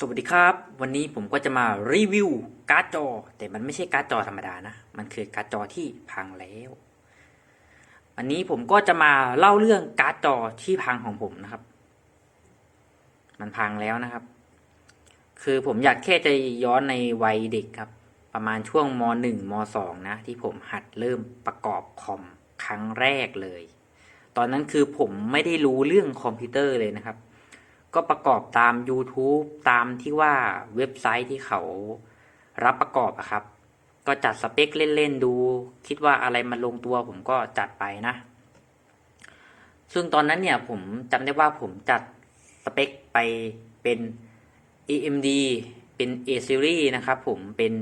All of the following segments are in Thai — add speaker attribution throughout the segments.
Speaker 1: สวัสดีครับ วันนี้ผมก็จะมารีวิวการ์ดจอ แต่มันไม่ใช่การ์ดจอธรรมดานะ มันคือการ์ดจอที่พังแล้ว วันนี้ผมก็จะมาเล่าเรื่องการ์ดจอที่พังของผมนะครับ มันพังแล้วนะครับ คือผมอยากแค่จะย้อนในวัยเด็กครับ ประมาณช่วงมหนึ่งมสองนะ ที่ผมหัดเริ่มประกอบคอมครั้งแรกเลย ตอนนั้นคือผมไม่ได้รู้เรื่องคอมพิวเตอร์เลยนะครับ ก็ประกอบตาม YouTube ตามที่ว่าเว็บไซต์ที่เขารับประกอบอะครับ ก็จัดสเปคเล่นๆดู คิดว่าอะไรมันลงตัวผมก็จัดไปนะ ซึ่งตอนนั้นเนี่ยผมจำได้ว่าผมจัดสเปคไปเป็น AMD เป็น A series นะครับผมเป็น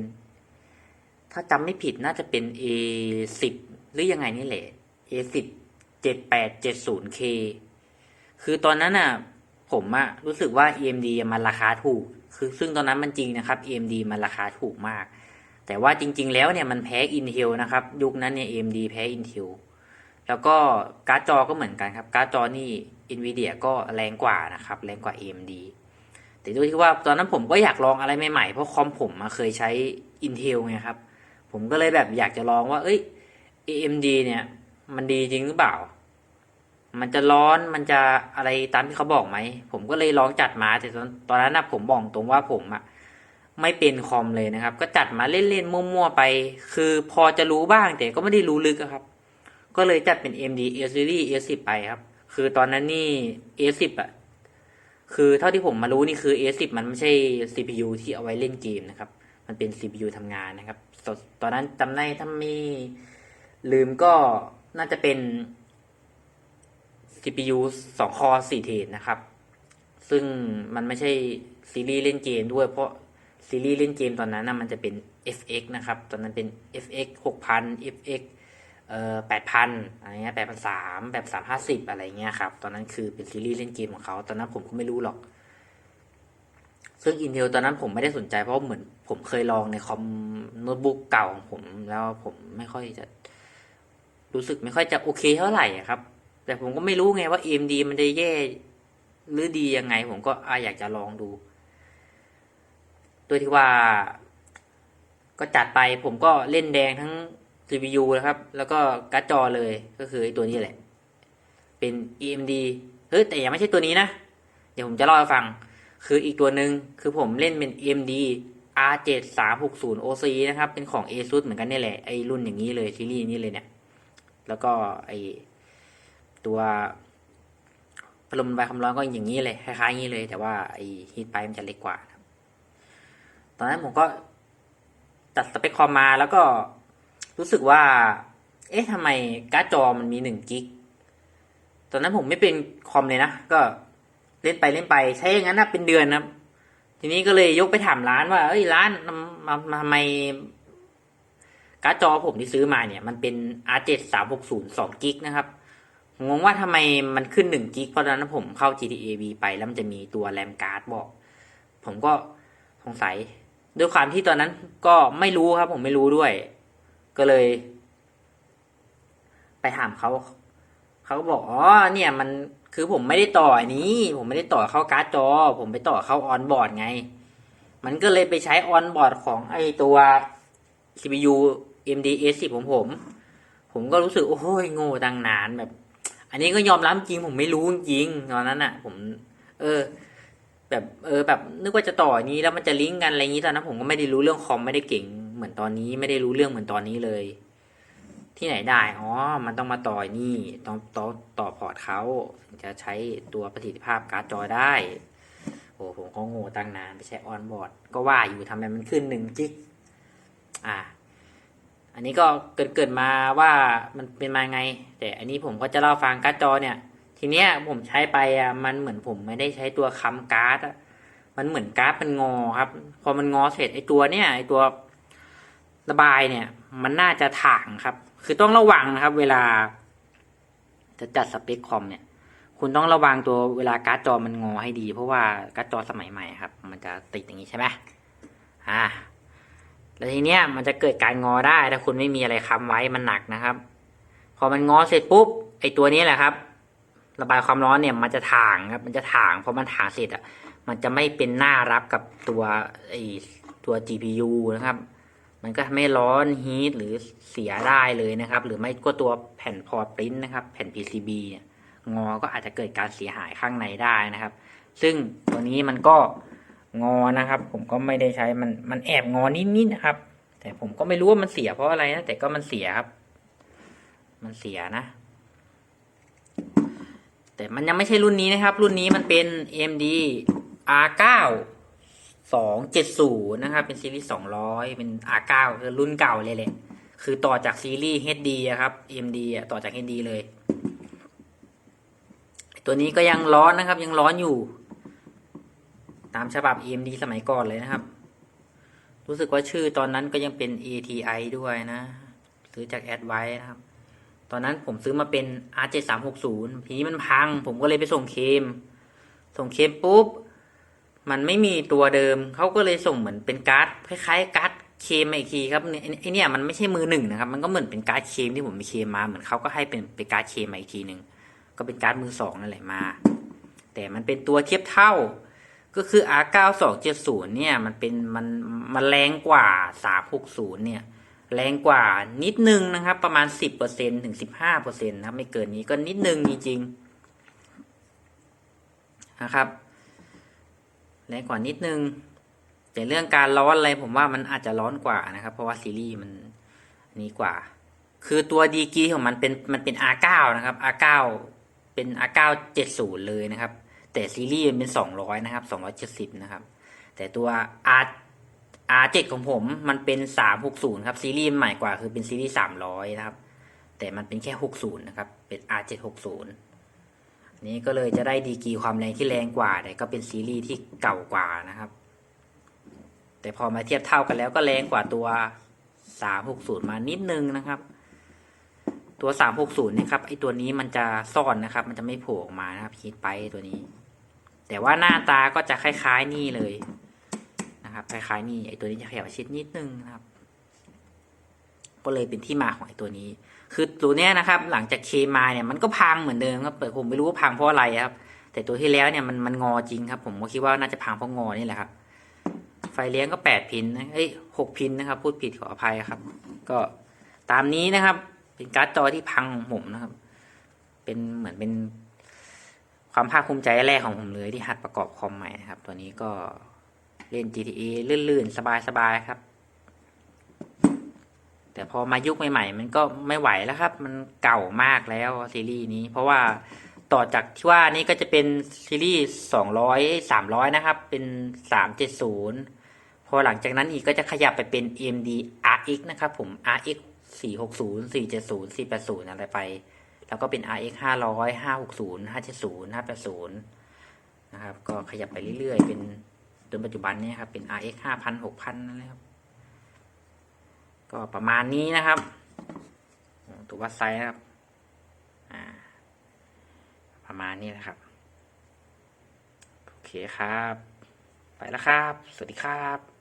Speaker 1: ถ้าจำไม่ผิดน่าจะเป็น A10 หรือยังไงนี่แหละ A10 7870K คือตอนนั้นน่ะ ผมอะรู้สึกว่า AMD มันราคาถูก คือซึ่งตอนนั้นมันจริงนะครับ AMD มันราคาถูกมาก แต่ว่าจริง ๆ แล้วเนี่ยมันแพ้ Intel นะครับ ยุคนั้นเนี่ย AMD แพ้ Intel แล้วก็การ์ดจอก็เหมือนกันครับ การ์ดจอนี่ Nvidia ก็แรงกว่านะครับ แรงกว่า AMD แต่ด้วยที่ว่าตอนนั้นผมก็อยากลองอะไรใหม่ๆ เพราะคอมผมอะเคยใช้ Intel ไงครับ ผมก็เลยแบบอยากจะลองว่า เอ้ย AMD เนี่ย มันดีจริงหรือเปล่า มันจะร้อนมันจะอะไรตามที่เขาบอกไหม ผมก็เลยลองจัดมาแต่ตอนตอนนั้นนะผมบอกตรงว่าผมอะไม่เป็นคอมเลยนะครับ ก็จัดมาเล่นๆมั่วๆไป คือพอจะรู้บ้างแต่ก็ไม่ได้รู้ลึกครับ ก็เลยจัดเป็น AMD A series A10 ไปครับ คือตอนนั้นนี่ A10 อะคือเท่าที่ผมมารู้นี่คือ A10 มันไม่ใช่ CPU ที่เอาไว้เล่นเกมนะครับ มันเป็น CPU ทำงานนะครับ ตอนนั้นจำได้ถ้าไม่ลืมก็น่าจะเป็น CPU สองคอสี่เทรดนะครับ ซึ่งมันไม่ใช่ซีรีส์เล่นเกมด้วยเพราะซีรีส์เล่นเกมตอนนั้นนะมันจะเป็น FX นะครับ ตอนนั้นเป็น FX 6000 FX เอ่อ8,000อะไรเงี้ย8,300แบบ350 อะไรเงี้ยครับ ตอนนั้นคือเป็นซีรีส์เล่นเกมของเขา ตอนนั้นผมก็ไม่รู้หรอก ซึ่ง Intel ตอนนั้นผมไม่ได้สนใจเพราะเหมือนผมเคยลองในคอมโน้ตบุ๊กเก่าของผม แล้วผมไม่ค่อยจะ รู้สึกไม่ค่อยจะโอเคเท่าไหร่ครับ แต่ผมก็ไม่รู้ไงว่า AMD มันจะแย่หรือดียังไง ผมก็ออยากจะลองดูโดยที่ว่า ก็จัดไปผมก็เล่นแดงทั้ง CPU นะครับ แล้วก็การ์ดจอเลยก็คือไอตัวนี้แหละ เป็น AMD เฮ้ยแต่ยังไม่ใช่ตัวนี้นะ เดี๋ยวผมจะเล่าให้ฟัง คืออีกตัวหนึ่งคือผมเล่นเป็น AMD R7 360 OC นะครับ เป็นของ ASUS เหมือนกันนี่แหละ ไอ้รุ่นอย่างนี้เลยซีรีส์นี้เลยเนี่ย แล้วก็ไอ ตัวพัดลมระบายความร้อนก็อย่างนี้เลยคล้ายๆอย่างนี้เลย แต่ว่าไอฮีทไปมันจะเล็กกว่าครับ ตอนนั้นผมก็จัดสเปคคอมมาแล้วก็รู้สึกว่า เอ๊ะทำไมการ์ดจอมันมีหนึ่งกิกตอนนั้นผมไม่เป็นคอมเลยนะ ก็เล่นไปเล่นไปใช้อย่างนั้นนะเป็นเดือนนะครับ ทีนี้ก็เลยยกไปถามร้านว่า เอ้ยร้านมามาทำไมการ์ดจอผมที่ซื้อมาเนี่ย มันเป็น R7 360 2กิกนะครับ งงว่าทำไมมันขึ้น1กิกเพราะตอนนั้นผมเข้า GTA V ไปแล้วมันจะมีตัวแรมการ์ดบอก ผมก็สงสัย ด้วยความที่ตอนนั้นก็ไม่รู้ครับ ผมไม่รู้ด้วย ก็เลย ไปถามเขาเขาก็บอกอ๋อเนี่ย มันคือผมไม่ได้ต่ออันนี้ ผมไม่ได้ต่อเข้าการ์ดจอ ผมไปต่อเข้าออนบอร์ดไง มันก็เลยไปใช้ออนบอร์ดของไอตัว CPU AMD A10 ของผม ผมก็รู้สึกโอ้ยโง่ตั้งนานแบบ อันนี้ก็ยอมรับจริงผมไม่รู้จริงตอนนั้นอะ ผม เออ แบบ เออ แบบนึกว่าจะต่อนี้แล้วมันจะลิงก์กันอะไรอย่างนี้ตอนนั้นผมก็ไม่ได้รู้เรื่องคอมไม่ได้เก่ง เหมือนตอนนี้ไม่ได้รู้เรื่องเหมือนตอนนี้เลย ที่ไหนได้อ๋อมันต้องมาต่อนี่ต้องต่อต่อพอร์ตเขาถึงจะใช้ตัวประสิทธิภาพการ์ดจอได้โอ้ผมก็โง่ตั้งนานไปใช้ออนบอร์ดก็ว่าอยู่ทำไมมันขึ้นหนึ่งจิก อ่า อันนี้ก็เกิดเกิดมาว่ามันเป็นมาไง แต่อันนี้ผมก็จะเล่าฟังการ์ดจอเนี่ย ทีเนี้ยผมใช้ไปอะมันเหมือนผมไม่ได้ใช้ตัวค้ำการ์ดอะมันเหมือนการ์ดมันงอครับ พอมันงอเสร็จไอตัวเนี่ยไอตัวระบายเนี่ย มันน่าจะถ่างครับ คือต้องระวังนะครับ เวลา จะจัดสเปคคอมเนี่ย คุณต้องระวังตัวเวลาการ์ดจอมันงอให้ดี เพราะว่าการ์ดจอสมัยใหม่ครับ มันจะติดอย่างนี้ใช่ไหมอ่า แล้วทีเนี้ยมันจะเกิดการงอได้ถ้าคุณไม่มีอะไรค้ำไว้มันหนักนะครับ พอมันงอเสร็จปุ๊บไอตัวนี้แหละครับ ระบายความร้อนเนี่ยมันจะถ่างครับ มันจะถ่างพอมันถ่างเสร็จอะ มันจะไม่เป็นหน้ารับกับตัวไอตัว GPU นะครับ มันก็ไม่ร้อนฮีทหรือเสียได้เลยนะครับ หรือไม่ก็ตัวแผ่นพอร์ตปริ้นนะครับ แผ่น PCB เนี่ยงอก็อาจจะเกิดการเสียหายข้างในได้นะครับ ซึ่งตัวนี้มันก็ งอนะครับ ผมก็ไม่ได้ใช้มันมันแอบงอนิดๆนะครับ แต่ผมก็ไม่รู้ว่ามันเสียเพราะอะไรนะแต่ก็มันเสียครับ มันเสียนะ แต่มันยังไม่ใช่รุ่นนี้นะครับ รุ่นนี้มันเป็น AMD R9 270นะครับ เป็นซีรีส์200 เป็น R9 คือรุ่นเก่าเลยแหละคือต่อจากซีรีส์ HD อะครับ AMD อะต่อจาก HD เลย ตัวนี้ก็ยังร้อนนะครับ ยังร้อนอยู่ ตามฉบับ AMD สมัยก่อนเลยนะครับ รู้สึกว่าชื่อตอนนั้นก็ยังเป็น ATI ด้วยนะ ซื้อจาก a d v i นะครับ ตอนนั้นผมซื้อมาเป็น R7360 ทีนี้มันพัง ผมก็เลยไปส่งเคม ส่งเคมปุ๊บ มันไม่มีตัวเดิม เขาก็เลยส่งเหมือนเป็นการ์ดคล้ายๆการ์ดเคมมาอีกทีครับเนี่ยไอเนี่ยมันไม่ใช่มือหนึ่งนะครับ มันก็เหมือนเป็นการ์ดเคมที่ผมไปเคมมา เหมือนเขาก็ให้เป็นเป็นการ์ดเคมมาอีกทีหนึ่งก็เป็นการ์ดมือสองนั่นแหละมา แต่มันเป็นตัวเทียบเท่า ก็คือ R9270 เนี่ยมันเป็นมันมันแรงกว่า 360 เนี่ย แรงกว่านิดนึงนะครับ ประมาณ 10%ถึง 15%นะครับไม่เกินนี้ก็นิดนึงจริงๆนะครับ แรงกว่านิดนึง แต่เรื่องการร้อนอะไรผมว่ามันอาจจะร้อนกว่านะครับ เพราะว่าซีรีส์มันนี้กว่า คือตัวดีกรีของมันเป็นมันเป็น R9 นะครับ R9 เป็น R9 70 เลยนะครับ แต่ซีรีส์มันเป็น200นะครับ270นะครับ แต่ตัว R R7 ของผมมันเป็น360ครับซีรีส์ใหม่กว่าคือเป็นซีรีส์300นะครับ แต่มันเป็นแค่60นย์นะครับ เป็น R760 อันย์นี้ก็เลยจะได้ดีกีความแรงที่แรงกว่าแต่ก็เป็นซีรีส์ที่เก่ากว่านะครับ แต่พอมาเทียบเท่ากันแล้วก็แรงกว่าตัว 360 มานิดนึงนะครับ ตัว 360เนี่ครับไอตัวนี้มันจะซ่อนนะครับ มันจะไม่โผล่ออกมานะครับฮีทไปตัวนี้ แต่ว่าหน้าตาก็จะคล้าย ๆ นี่เลยนะครับคล้ายๆนี่ไอตัวนี้จะขยับชิดนิดนึงนะครับ ก็เลยเป็นที่มาของไอตัวนี้ คือตัวเนี้ยนะครับ หลังจากเคมาเนี่ยมันก็พังเหมือนเดิมครับแต่ผมไม่รู้ว่าพังเพราะอะไรครับ แต่ตัวที่แล้วเนี่ยมันมันงอจริงครับ ผมก็คิดว่าน่าจะพังเพราะงอนี่แหละครับ ไฟเลี้ยงก็แปดพินนะเอ้ยหกพินนะครับ พูดผิดขออภัยครับ ก็ตามนี้นะครับ เป็นการ์ดจอที่พังของผมนะครับ เป็นเหมือนเป็น ความภาคภูมิใจแรกของผมเลยที่หัดประกอบคอมใหม่นะครับ ตัวนี้ก็เล่น GTA ลื่นๆ สบายๆ ครับ แต่พอมายุคใหม่ๆ มันก็ไม่ไหวแล้วครับ มันเก่ามากแล้วซีรีส์นี้ เพราะว่าต่อจากที่ว่านี้ก็จะเป็นซีรีส์สองร้อยสามร้อยนะครับ เป็นสามเจ็ดศูนย์พอหลังจากนั้นอีกก็จะขยับไปเป็น AMD RX นะครับผม RX สี่หกศูนย์สี่เจ็ดศูนย์สี่แปดศูนย์อะไรไป แล้วก็เป็น RX ห้าร้อยห้าหกศูนย์ห้าเจ็ดศูนย์ห้าแปดศูนย์นะครับ ก็ขยับไปเรื่อยๆ เป็นจนปัจจุบันนี้ครับ เป็น RX ห้าพันหกพันนั่นแหละครับ ก็ประมาณนี้นะครับ ตัววัดไซส์นะครับ ประมาณนี้นะครับ โอเคครับ ไปแล้วครับ สวัสดีครับ